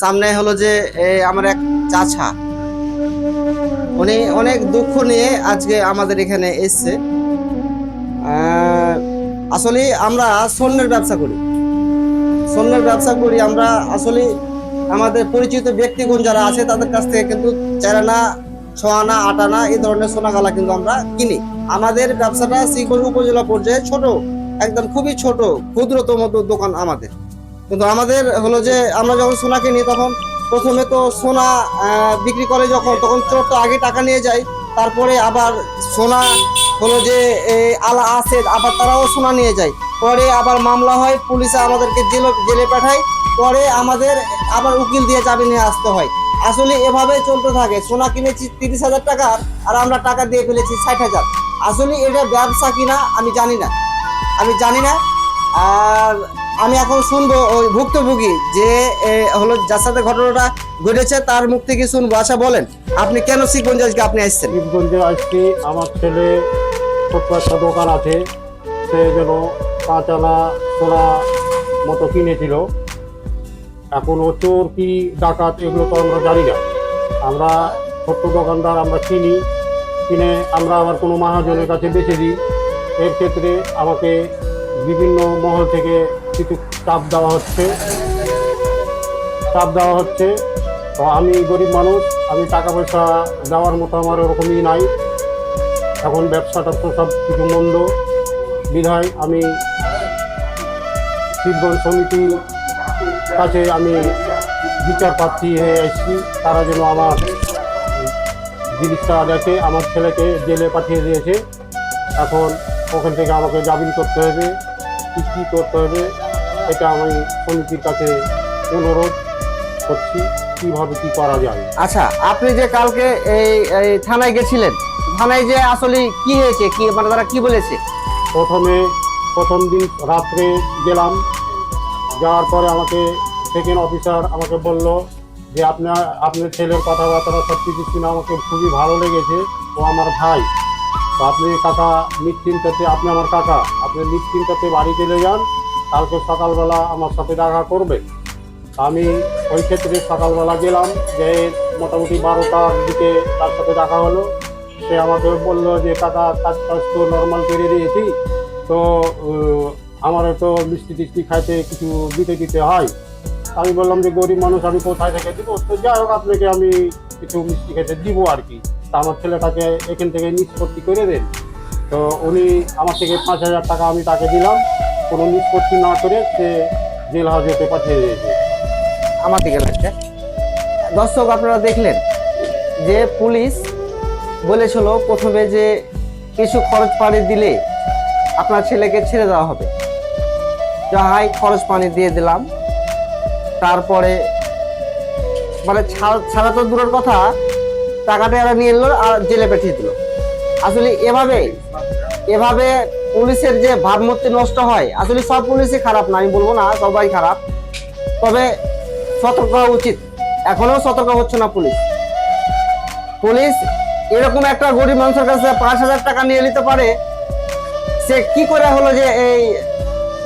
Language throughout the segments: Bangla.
সামনে হলো যে আমার এক চাচা। উনি অনেক দুঃখ নিয়ে আজকে আমাদের এখানে এসছে। আসলে আমরা স্বর্ণের ব্যবসা করি। স্বর্ণের ব্যবসা করি, আমরা আসলে আমাদের পরিচিত ব্যক্তিগণ যারা আছে, তাদের কাছ থেকে কিন্তু চারানা ছ আনা আট আনা এই ধরনের সোনাগালা কিন্তু আমরা কিনি। আমাদের ব্যবসাটা শ্রীগঞ্জ উপজেলা পর্যায়ে ছোট, একদম খুবই ছোট, ক্ষুদ্রতম দোকান আমাদের। কিন্তু আমাদের হলো যে আমরা যখন সোনা কিনি তখন প্রথমে তো সোনা বিক্রি করে যখন, তখন চোর তো আগে টাকা নিয়ে যায়, তারপরে আবার সোনা হলো যে আলা আসে আবার তারাও সোনা নিয়ে যায়। পরে আবার মামলা হয়, পুলিশে আমাদেরকে জেলে জেলে পাঠায়, পরে আমাদের আবার উকিল দিয়ে চাবি নিয়ে আসতে হয়। আসলে এভাবে চলতে থাকে, সোনা কিনেছি তিরিশ হাজার টাকা আর আমরা টাকা দিয়ে ফেলেছি ষাট হাজার। আসলে এটা ব্যবসা কিনা আমি জানি না। আমি জানি না। আর আমি এখন শুনব ওই ভুক্তভোগী যে হলো যার সাথে ঘটনাটা ঘটেছে, তার মুখ থেকে শুনব। আচ্ছা বলেন, আপনি কেন শিখবেন আজকে আপনি আসছেন? শিবগঞ্জে আসছি, আমার ছেলে ছোট্ট একটা দোকান আছে, সে যেন পাঁচ আনা সোনা মতো কিনেছিল। এখন ও চোর কি ডাকাত, এগুলো তো আমরা জানি না। আমরা ছোট্ট দোকানদার, আমরা কিনি কিনে আমরা আবার কোনো মহাজনের কাছে বেচে দিই। এর ক্ষেত্রে আমাকে বিভিন্ন মহল থেকে কিছু চাপ দেওয়া হচ্ছে। চাপ দেওয়া হচ্ছে। তো আমি গরিব মানুষ, আমি টাকা পয়সা দেওয়ার মতো আমার ওরকমই নাই। এখন ব্যবসাটা তো সব কিছু মন্দ। বিধায় আমি শিবগঞ্জ সমিতি কাছে আমি বিচার প্রার্থী হয়ে এসেছি। তারা যেন আমার জিনিসটা দেখে, আমার ছেলেকে জেলে পাঠিয়ে দিয়েছে। এখন ওখান থেকে আমাকে জামিন করতে হবে কী কী করতে হবে। এটা আমি সমিতির কাছে অনুরোধ করছি কীভাবে কী করা যায়। আচ্ছা আপনি যে কালকে এই থানায় গেছিলেন থানায় যে আসলে কি হয়েছে কি মানে তারা কি বলেছে? প্রথমে প্রথম দিন রাত্রে গেলাম যাওয়ার পরে আমাকে সেকেন্ড অফিসার আমাকে বলল যে আপনার আপনার ছেলের কথাবার্তা সব কিছু শুনে আমাকে খুবই ভালো লেগেছে। ও আমার ভাই। তো আপনি কাকা নিশ্চিন্তাতে আপনি আমার কাকা। আপনি নিশ্চিন্তাতে বাড়ি চলে যান। কালকে সকালবেলা আমার সাথে দেখা করবে। আমি ওই ক্ষেত্রে সকালবেলা গেলাম, যে মোটামুটি বারোটার দিকে তার সাথে দেখা হলো। সে আমাকে বলল যে, কাকা, কাজ টাজ তো নর্মাল করে দিয়েছি, তো আমারও তো মিষ্টি টিষ্টি খাইতে কিছু দিতে দিতে হয়। আমি বললাম যে, গরিব মানুষ, আমি কোথায় থেকে দিব? তো যাই হোক, আপনাকে আমি কিছু মিষ্টি খেতে দিব আর কি। তা আমার ছেলেটাকে এখান থেকে নিষ্পত্তি করে দেন। তো উনি আমার থেকে পাঁচ হাজার টাকা আমি তাকে দিলাম। কোনো নিষ্পত্তি না করে সে জেল হাজতে পাঠিয়ে দিয়েছে। আমার দিকে লাগছে। দর্শক, আপনারা দেখলেন যে পুলিশ বলেছিল প্রথমে যে কিছু খরচ পানি দিলে আপনার ছেলেকে ছেড়ে দেওয়া হবে। যাহাই খরচ পানি দিয়ে দিলাম। তারপরে মানে ছাড়- তো দূরের কথা, টাকাটা এরা নিয়ে এলো আর জেলে পাঠিয়ে দিল। আসলে এভাবে এভাবে পুলিশের যে ভাবমূর্তি নষ্ট হয়, আসলে সব পুলিশই খারাপ না, আমি বলব না, সবাই খারাপ। তবে সতর্ক হওয়া উচিত। এখনও সতর্ক হচ্ছে না পুলিশ। পুলিশ এরকম একটা গরিব মানুষের কাছে পাঁচ হাজার টাকা নিয়ে নিতে পারে, সে কি করে হলো যে এই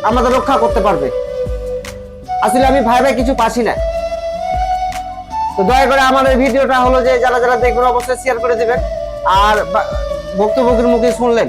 আমাদের রক্ষা করতে পারবে? আসলে আমি ভাই ভাই কিছু পাচ্ছি না। তো দয়া করে আমার এই ভিডিওটা হলো যে যারা যারা দেখবেন, অবশ্যই শেয়ার করে দিবেন। আর ভক্তভোগীর মুখে শুনলেন।